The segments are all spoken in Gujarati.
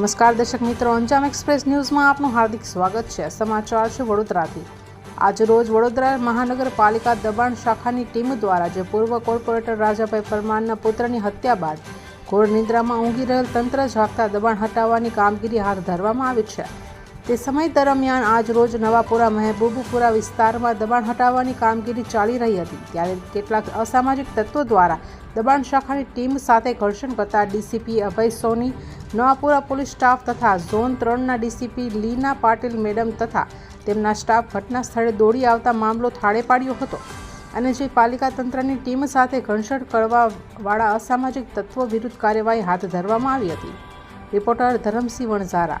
નમસ્કાર દર્શક મિત્રો. અંજામ એક્સપ્રેસ ન્યૂઝમાં આપનું હાર્દિક સ્વાગત છે. સમાચાર છે વડોદરાથી. આજરોજ વડોદરા મહાનગરપાલિકા દબાણ શાખાની ટીમ દ્વારા જે પૂર્વ કોર્પોરેટર રાજાભાઈ પરમારના પુત્રની હત્યા બાદ ઘોર નિદ્રામાં ઊંઘી રહેલ તંત્ર જાગતા દબાણ હટાવવાની કામગીરી હાથ ધરવામાં આવી છે. તે સમય દરમિયાન આજ રોજ નવાપુરા, મહેબૂબપુરા વિસ્તારમાં દબાણ હટાવવાની કામગીરી ચાલી રહી હતી. ત્યારે કેટલાક અસામાજિક તત્વો દ્વારા દબાણ શાખાની ટીમ સાથે ઘર્ષણ કરતા DCP Abhay Soni, Navapura police staff તથા ઝોન ત્રણના ડીસીપી લીના પાટીલ મેડમ તથા તેમના સ્ટાફ ઘટના સ્થળે દોડી આવતા મામલો થાળે પાડ્યો હતો. અને જે પાલિકા તંત્રની ટીમ સાથે ઘર્ષણ કરવાવાળા અસામાજિક તત્વો વિરુદ્ધ કાર્યવાહી હાથ ધરવામાં આવી હતી. રિપોર્ટર ધરમસિંહ વણઝારા.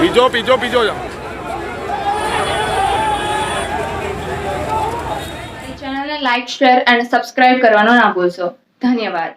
બીજો બીજો બીજો ચેનલને લાઈક શેર અને સબસ્ક્રાઇબ કરવાનો ના ભૂલશો. ધન્યવાદ.